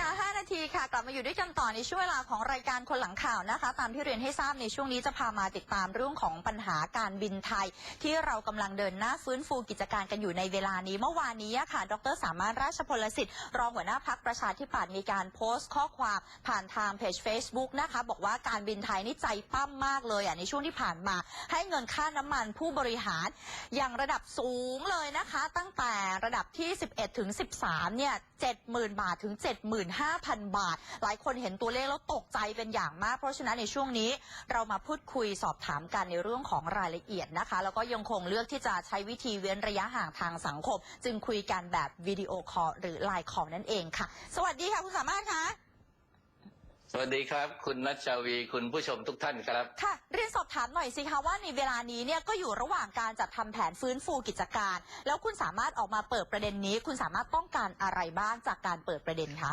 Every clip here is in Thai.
กา5นาทีค่ะ กลับมาอยู่ด้วยกันต่อในช่วงเวลาของรายการคนหลังข่าวนะคะ ตามที่เรียนให้ทราบในช่วงนี้จะพามาติดตามเรื่องของปัญหาการบินไทย ที่เรากำลังเดินหน้าฟื้นฟูกิจการกันอยู่ในเวลานี้เมื่อวานนี้ค่ะ ดรสามารถราชพลสิทธิ์ รองหัวหน้าพักประชาธิปัตย์มีการโพสต์ข้อความผ่านทางเพจ Facebook นะคะ บอกว่าการบินไทยนี่ใจปั้มมากเลยอะในช่วงที่ผ่านมา ให้เงินค่าน้ำมันผู้บริหาร อย่างระดับสูงเลยนะคะ ตั้งแต่ระดับที่ 11ถึง13เนี่ย 70,000 บาทถึง 75,000 บาท หลายคนเห็นตัวเลขแล้วตกใจเป็นอย่างมาก เพราะฉะนั้นในช่วงนี้เรามาพูดคุยสอบถามกันในเรื่องของรายละเอียดนะคะ แล้วก็ยังคงเลือกที่จะใช้วิธีเว้นระยะห่างทางสังคม จึงคุยกันแบบวิดีโอคอลหรือไลน์คอลนั่นเองค่ะ สวัสดีค่ะคุณสามารถคะ วัสดีครับ คุณนัชชาวีคุณผู้ชมทุกท่านครับ ค่ะ เรียนสอบถามหน่อยสิคะว่าในเวลานี้เนี่ยก็อยู่ระหว่างการจัดทำแผนฟื้นฟูกิจการ แล้วคุณสามารถออกมาเปิดประเด็นนี้ คุณสามารถต้องการอะไรบ้างจากการเปิดประเด็นคะ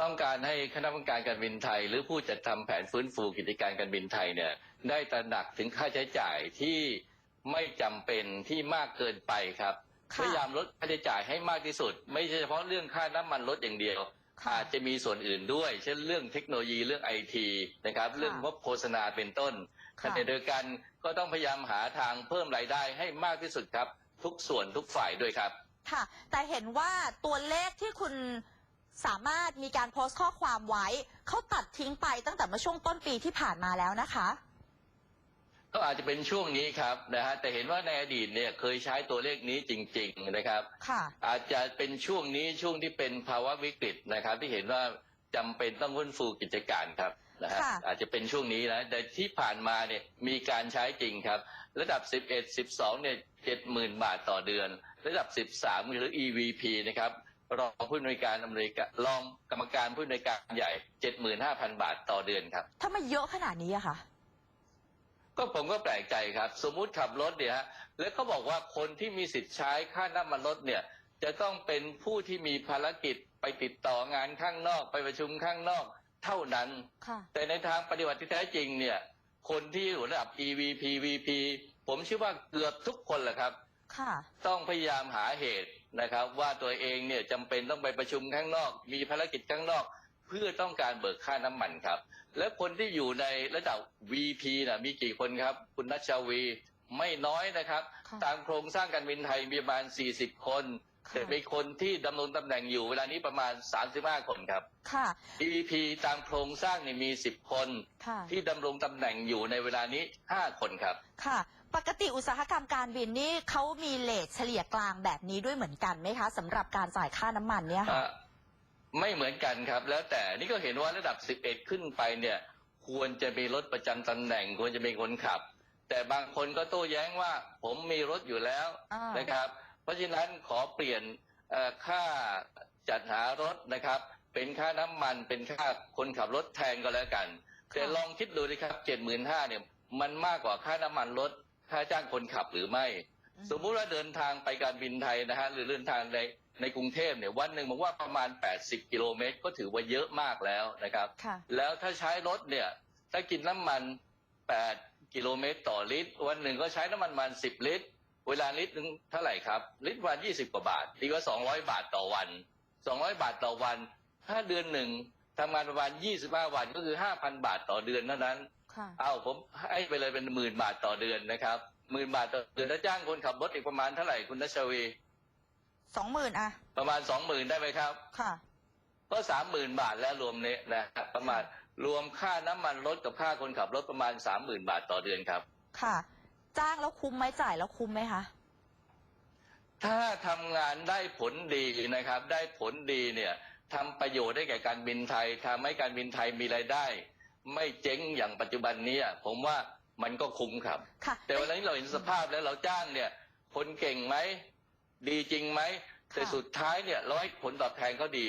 ต้องการให้คณะกรรมการการบินไทย หรือผู้จัดทำแผนฟื้นฟูกิจการการบินไทยเนี่ยได้ตระหนักถึงค่าใช้จ่ายที่ไม่จำเป็นที่มากเกินไปครับค่ะพยายามลดค่าใช้จ่ายให้มากที่สุด ไม่ใช่เฉพาะเรื่องค่าน้ำมันลดอย่างเดียวค่ะ อาจจะมีส่วนอื่นด้วย เช่นเรื่องเทคโนโลยีเรื่องไอทีนะครับค่ะเรื่องงบโฆษณาเป็นต้นขค่ะณะเดียวกันก็ต้องพยายามหาทางเพิ่มรายได้ให้มากที่สุดครับ ทุกส่วนทุกฝ่ายด้วยครับ ค่ะ แต่เห็นว่าตัวเลขที่คุณสามารถมีการโพสต์ข้อความไว้ เขาตัดทิ้งไปตั้งแต่เมื่อช่วงต้นปีที่ผ่านมาแล้วนะคะ ก็อาจจะเป็นช่วงนี้ครับนะฮะแต่เห็นว่าในอดีตเนี่ยเคยใช้ตัวเลขนี้จริง ๆนะครับ ค่ะ อาจจะเป็นช่วงนี้ช่วงที่เป็นภาวะวิกฤตนะครับ ที่เห็นว่าจำเป็นต้องฟื้นฟูกิจการครับนะฮะค่ะ อาจจะเป็นช่วงนี้นะแต่ที่ผ่านมาเนี่ยมีการใช้จริงครับ ระดับ 11 12เนี่ย70,000 บาทต่อเดือน ระดับ 13 หรือ EVP นะครับรองผู้อำนวยการอำนวยการรองกรรมการผู้อำนวยการใหญ่ 75,000 บาทต่อเดือนครับทำไมเยอะขนาดนี้อะคะ ก็ผมก็แปลกใจครับ สมมุติขับรถเนี่ยฮะแล้วเขาบอกว่าคนที่มีสิทธิ์ใช้ค่าน้ำมันรถเนี่ย จะต้องเป็นผู้ที่มีภารกิจไปติดต่องานข้างนอก ไปประชุมข้างนอกเท่านั้น ค่ะ แต่ในทางปฏิบัติที่แท้จริงเนี่ย คนที่อยู่ระดับ EVP VP ผมเชื่อว่าเกือบทุกคนแหละครับ ค่ะ ต้องพยายามหาเหตุนะครับ ว่าตัวเองเนี่ยจำเป็นต้องไปประชุมข้างนอก มีภารกิจข้างนอก เพื่อต้องการเบิกค่าน้ำมันครับ และคนที่อยู่ในระดับ VP นะมีกี่คนครับ คุณนัชชาวีไม่น้อยนะครับ ค่ะ ตามโครงสร้างการบินไทยมีประมาณ 40 คนค่ะแต่มีคนที่ดำรงตำแหน่งอยู่เวลานี้ประมาณ 35 คนครับ ค่ะ EVP ตามโครงสร้างเนี่ยมี 10 คน ค่ะ ที่ดำรงตำแหน่งอยู่ในเวลานี้ 5 คนครับ ค่ะ ปกติอุตสาหกรรมการบินนี่เขามีเลทเฉลี่ยกลางแบบนี้ด้วยเหมือนกันไหมคะสำหรับการจ่ายค่าน้ำมันเนี่ยค่ะอะ ไม่เหมือนกันครับ แล้วแต่นี่ก็เห็นว่าระดับ 11 ขึ้นไปเนี่ย ควรจะมีรถประจำตำแหน่ง ควรจะมีคนขับ แต่บางคนก็โต้แย้งว่าผมมีรถอยู่แล้วอ่านนะครับ เพราะฉะนั้นขอเปลี่ยนเอ่อค่าจัดหารถนะครับ เป็นค่าน้ำมันเป็นค่าคนขับรถแทนก็แล้วกันแต่ลองคิดดูดิครับเจ็ดหมื่นห้าเนี่ย มันมากกว่าค่าน้ำมันรถค่าจ้างคนขับหรือไม่ สมมุติว่าเดินทางไปการบินไทยนะฮะหรือเดินทางใน ในกรุงเทพเนี่ยวันหนึ่งบอกว่าประมาณ 80 กิโลเมตร ก็ถือว่าเยอะมากแล้วนะครับ ค่ะ แล้วถ้าใช้รถเนี่ยถ้ากินน้ำมัน 8 กิโลเมตรต่อลิตร วันหนึ่งก็ใช้น้ำมันประมาณ10 ลิตร เวลาลิตรหนึงเท่าไหร่ครับ ลิตรวัน20 กว่าบาทตีก็200 บาทต่อวัน 200 บาทต่อวัน ถ้าเดือนหนึ่งทำงานประมาณ 25 วันก็คือ 5,000 บาทต่อเดือนเท่านั้น ค่ะ เอาผมให้ไปเลยเป็นหมื่นบาทต่อเดือนนะครับหมื่นบาทต่อเดือนถ้าจ้างคนขับรถอีกประมาณเท่าไหร่คุณนัชวี สองหมื่นอะประมาณสองหมื่นได้ไหมครับ ค่ะ ก็สามหมื่นบาทแล้วรวมเนี้นะครับประมาณรวมค่าน้ำมันรถกับค่าคนขับรถประมาณสามหมื่นบาทต่อเดือนครับ ค่ะ จ้างแล้วคุ้มไหมจ่ายแล้วคุ้มไหมคะถ้าทำงานได้ผลดีนะครับ ได้ผลดีเนี่ยทำประโยชน์ได้แก่การบินไทยทำให้การบินไทยมีรายได้ ไม่เจ๊งอย่างปัจจุบันนี้อะผมว่ามันก็คุ้มครับค่ะแต่วันนี้เราเห็นสภาพแล้วเราจ้างเนี่ย คนเก่งไหม ดีจริงไหมแต่สุดท้ายเนี่ยเราให้ผลตอบแทนเขาดี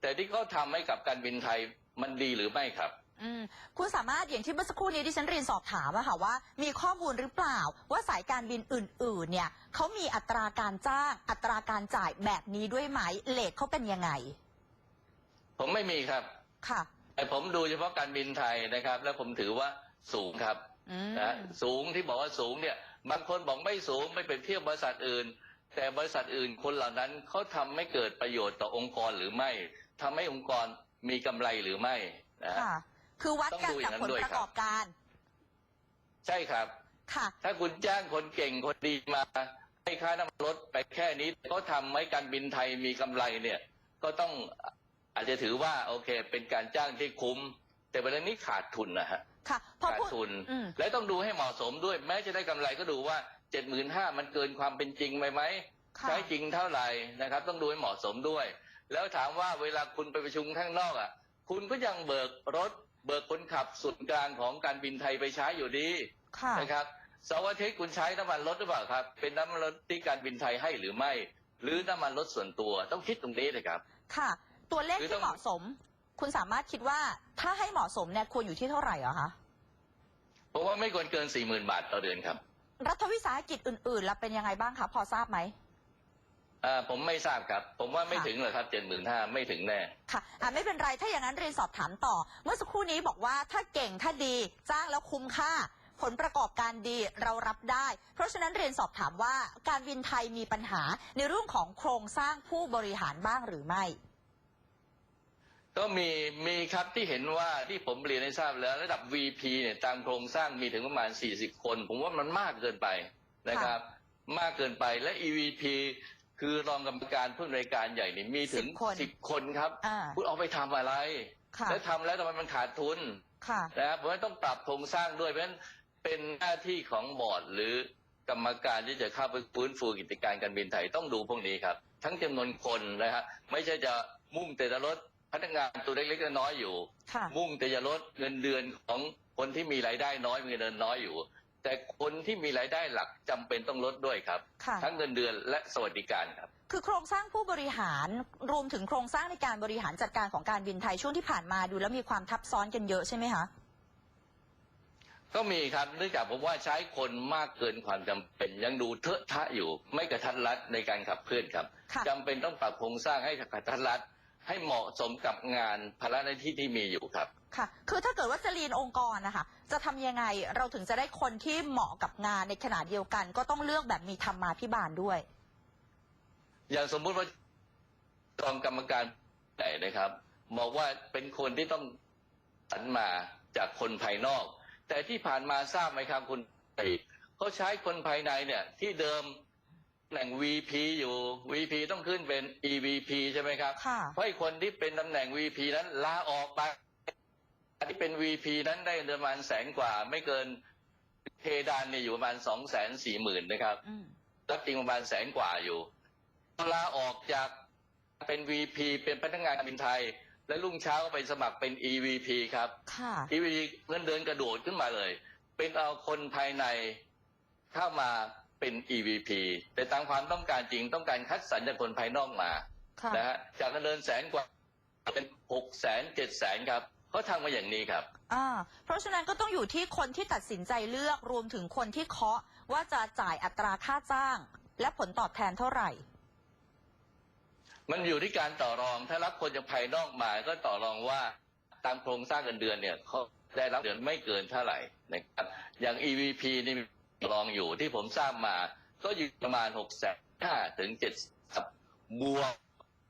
แต่ที่เขาทำให้กับการบินไทยมันดีหรือไม่ครับอืมคุณสามารถอย่างที่เมื่อสักครู่นี้ที่ฉันเรียนสอบถามอะค่ะว่า มีข้อมูลหรือเปล่า ว่าสายการบินอื่น ๆ เนี่ยเขามีอัตราการจ้าง อัตราการจ่ายแบบนี้ด้วยไหมเลทเขาเป็นยังไง ผมไม่มีครับ ค่ะแต่ผมดูเฉพาะการบินไทยนะครับ แล้วผมถือว่าสูงครับอืมนะสูงที่บอกว่าสูงเนี่ย บางคนบอกไม่สูงไม่เป็นเทียบบริษัทอื่น แต่บริษัทอื่นคนเหล่านั้นเขาทำไม่เกิดประโยชน์ต่อองค์กรหรือไม่ทำให้องค์กรมีกำไรหรือไม่นะฮะค่ะคือวัดกันต้องดูอจากย่างนั้นผลด้วยประครับกอบการ ใช่ครับค่ะ ถ้าคุณจ้างคนเก่งคนดีมาให้ค่าน้ำมันลดไปแค่นี้ก็ทำให้การบินไทยมีกำไรเนี่ย ก็ต้องอาจจะถือว่าโอเค เป็นการจ้างที่คุ้ม แต่เวลานี้ขาดทุนนะฮะค่ะพอขาดพูดทุนอืมและต้องดูให้เหมาะสมด้วย แม้จะได้กำไรก็ดูว่า เจ็ดหมื่นห้ามันเกินความเป็นจริงไหมไหมค่ะ ใช้จริงเท่าไหร่นะครับ ต้องดูให้เหมาะสมด้วย แล้วถามว่าเวลาคุณไปประชุมข้างนอกอะ คุณก็ยังเบิกรถ เบิกคนขับส่วนกลางของการบินไทยไปใช้อยู่ดีค่ะ นะครับเสาร์อาทิตย์คุณใช้น้ำมันรถหรือเปล่าครับ เป็นน้ำมันรถที่การบินไทยให้หรือไม่ หรือน้ำมันรถส่วนตัวต้องคิดตรงนี้เลยครับ ค่ะ ตัวเลขคือต้อที่งเหมาะสม คุณสามารถคิดว่าถ้าให้เหมาะสมเนี่ยควรอยู่ที่เท่าไหร่เหรอคะ เพราะว่าไม่ควรเกินสี่หมื่นบาทต่อเดือนครับ รัฐวิสาหกิจอื่นๆแล้วเป็นยังไงบ้างคะพอทราบไหมอ่าผมไม่ทราบครับ ผมว่าไม่ค่ะถึงหรอกครับเจ็ดหมื่นห้าไม่ถึงแน่ ค่ะอะไม่เป็นไรถ้าอย่างนั้นเรียนสอบถามต่อ เมื่อสักครู่นี้บอกว่าถ้าเก่งถ้าดีจ้างแล้วคุ้มค่า ผลประกอบการดีเรารับได้ เพราะฉะนั้นเรียนสอบถามว่าการบินไทยมีปัญหาในเรื่องของโครงสร้างผู้บริหารบ้างหรือไม่ ก็มีมีครับที่เห็นว่าที่ผมเรียนให้ทราบแล้วระดับ VP เนี่ยตามโครงสร้างมีถึงประมาณ 40 คน ผมว่ามันมากเกินไปนะครับ มากเกินไปและ EVP คือรองกรรมการผู้อำนวยการใหญ่นี่มีถึง 10 คน10คนครับอ่าคุณเอาไปทำอะไรค่ะแล้วทำแล้วทำไมมันขาดทุนค่ะนะครับเพราะฉะนั้นต้องปรับโครงสร้างด้วยเพราะฉะนั้นเป็นหน้าที่ของบอร์ดหรือกรรมการที่จะเข้าไปฟื้นฟูกิจการการบินไทยต้องดูพวกนี้ครับ ทั้งจำนวนคนนะฮะไม่ใช่จะมุ่งแต่จะลด พนักงานตัวเล็กๆน้อยๆอยู่ ค่ะ มุ่งแต่จะลดเงินเดือนของคนที่มีรายได้น้อยมีเงินเดือนน้อยอยู่ แต่คนที่มีรายได้หลักจำเป็นต้องลดด้วยครับ ค่ะ ทั้งเงินเดือนและสวัสดิการครับ คือโครงสร้างผู้บริหารรวมถึงโครงสร้างในการบริหารจัดการของการบินไทยช่วงที่ผ่านมาดูแล้วมีความทับซ้อนกันเยอะใช่ไหมคะ ก็มีครับเนื่องจากผมว่าใช้คนมากเกินความจำเป็นยังดูเทอะทะอยู่ ไม่กระทัดรัดในการขับเคลื่อนครับค่ะ จำเป็นต้องปรับโครงสร้างให้กระทัดรัด ให้เหมาะสมกับงานภาระหน้าที่ที่มีอยู่ครับ ค่ะ คือถ้าเกิดว่าจะลีนองค์กรนะคะจะทำยังไงเราถึงจะได้คนที่เหมาะกับงานในขณะเดียวกัน ก็ต้องเลือกแบบมีธรรมาภิบาลด้วย อย่างสมมุติว่ากองกรรมการไหนนะครับบอกว่าเป็นคนที่ต้องสรรมาจากคนภายนอก แต่ที่ผ่านมาทราบไหมครับคุณติเขาใช้คนภายในเนี่ย ที่เดิมตำ แหน่ง VP อยู่ VP ต้องขึ้นเป็น EVP ใช่ไหมครับ ค่ะ เพราะไอ้คนที่เป็นตำแหน่ง VP นั้นลาออกไปที่เป็น VP นั้นได้เดือนประมาณแสนกว่า ไม่เกินเพดานเนี่ยอยู่ประมาณสองแสนสี่หมื่นนะครับอืม รับจริงประมาณแสนกว่าอยู่ลาออกจากเป็น VP เป็นพนักงานการบินไทย และรุ่งเช้าก็ไปสมัครเป็น EVP ครับ ค่ะ EVP เงินเดือนกระโดดขึ้นมาเลย เป็นเอาคนภายในเข้ามา เป็น EVP แต่ตามความต้องการจริงต้องการคัดสรรจากคนภายนอกมาค่ะนะฮะจากเงินเดือนแสนกว่าเป็นหกแสนเจ็ดแสนครับเขาทำมาอย่างนี้ครับอ่าเพราะฉะนั้นก็ต้องอยู่ที่คนที่ตัดสินใจเลือกรวมถึงคนที่เคาะว่าจะจ่ายอัตราค่าจ้าง และผลตอบแทนเท่าไหร่ มันอยู่ที่การต่อรอง ถ้ารับคนจากภายนอกมาก็ต่อรองว่าตามโครงสร้างเงินเดือนเนี่ยเขาได้รับเดือนไม่เกินเท่าไหร่นะครับอย่าง EVP นี่มีต่อ รองอยู่ที่ผมทราบมา ก็อยู่ประมาณหกแสนห้าถึงเจ็ดครับบวก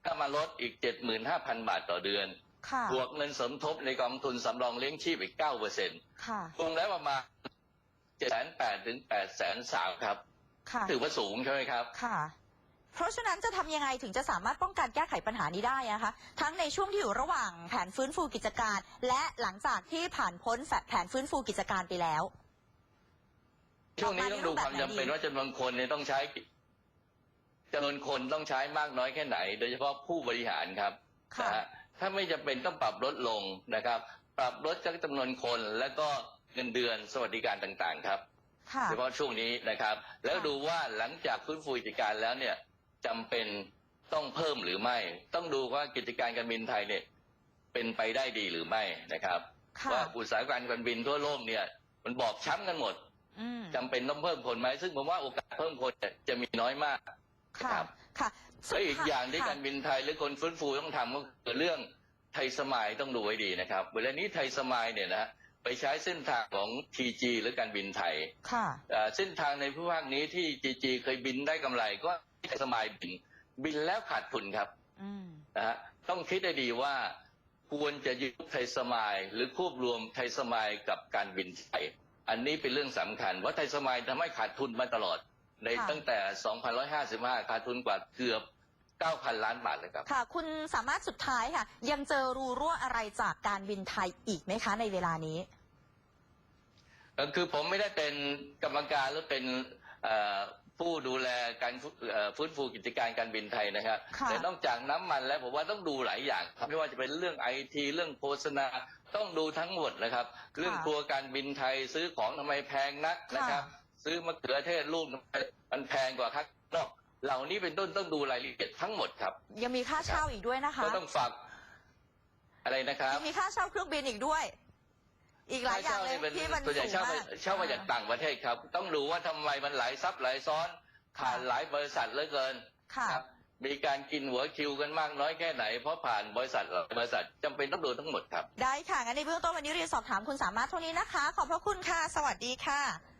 ถ้ามาลดอีกเจ็ดหมื่นห้าพันบาทต่อเดือนค่ะบวกเงินสมทบในกองทุนสำรองเลี้ยงชีพอีกเก้าเปอร์เซ็นต์ค่ะรวมแล้วประมาณเจ็ดแสนแปดถึงแปดแสนสามครับค่ะถือว่าสูงใช่ไหมครับค่ะ เพราะฉะนั้นจะทำยังไงถึงจะสามารถป้องกันแก้ไขปัญหานี้ได้อะคะ ทั้งในช่วงที่อยู่ระหว่างแผนฟื้นฟูกิจการ และหลังจากที่ผ่านพ้นแผนฟื้นฟูกิจการไปแล้ว ช่วงนี้ต้องดูความจำเป็นว่าจำนวนคนเนี่ยต้องใช้จำนวนคนต้องใช้มากน้อยแค่ไหน โดยเฉพาะผู้บริหารครับค่ะนะฮะถ้าไม่จำเป็นต้องปรับลดลงนะครับ ปรับลดจากจำนวนคนแล้วก็เงินเดือนสวัสดิการต่างๆ ครับค่ะเฉพาะช่วงนี้นะครับ แล้วดูว่าหลังจากฟื้นฟูกิจการแล้วเนี่ยจำเป็นต้องเพิ่มหรือไม่ ต้องดูว่ากิจการการบินไทยเนี่ย เป็นไปได้ดีหรือไม่นะครับค่ะว่าอุตสาหกรรมการบินทั่วโลกเนี่ย มันบอบช้ำกันหมดอืม จำเป็นต้องเพิ่มคนไหมซึ่งผมว่าโอกาสเพิ่มคนเนี่ยจะมีน้อยมากค่ะครับค่ะสุดและอีกท้อย่างที่ค่ะการบินไทยหรือคนฟื้นฟูต้องทำก็คือเรื่องไทยสมายต้องดูไว้ดีนะครับเวลานี้ไทยสมายเนี่ยนะไปใช้เส้นทางของ TG หรือการบินไทยค่ะเอ่อเส้นทางในภูมิภาคนี้ที่ TG เคยบินได้กำไรก็ไทยสมายบิน บินแล้วขาดทุนครับอืมนะฮะต้องคิดให้ดีว่าควรจะยุบไทยสมายหรือควบรวมไทยสมายกับการบินไทย อันนี้เป็นเรื่องสำคัญว่าไทยสมายทำให้ขาดทุนมาตลอด ในค่ะตั้งแต่ 2,155 ขาดทุนกว่าเกือบ 9,000 ล้านบาทเลยครับ ค่ะ คุณสามารถสุดท้ายค่ะ ยังเจอรูรั่วอะไรจากการบินไทยอีกไหมคะในเวลานี้เอ่อคือผมไม่ได้เป็นกรรมการหรือเป็นเอ่อผู้ดูแลการฟื้นเอ่อฟื้นฟูกิจการการบินไทยนะครับค่ะแต่นอกจากน้ำมันแล้วผมว่าต้องดูหลายอย่างครับไม่ว่าจะเป็นเรื่องไอทีเรื่องโฆษณา ต้องดูทั้งหมดนะครับ เรื่องครัวการบินไทยซื้อของทำไมแพงนักนะครับ ซื้อมะเขือเทศลูกมันแพงกว่าข้างนอกเหล่านี้เป็นต้นต้องดูรายละเอียดทั้งหมดครับ ยังมีค่าเช่าอีกด้วยนะคะก็ต้องฝากอะไรนะครับยังมีค่าเช่าเครื่องบินอีกด้วย อีกหลายอย่างเลยค่ช่ที่มันส่วนใหญ่สูงเช่ามามากเช่ามาจากต่างประเทศครับ ต้องดูว่าทำไมมันหลายซับหลายซ้อนขาดหลายบริษัทเหลือเกินค่ะครับ มีการกินหัวคิวกันมากน้อยแค่ไหน เพราะผ่านบริษัทบริษัทจำเป็นต้องดูทั้งหมดครับ ได้ค่ะงั้นในเบื้องต้นวันนี้เรียนสอบถามคุณสามารถเท่านี้นะคะ ขอบพระคุณค่ะ สวัสดีค่ะ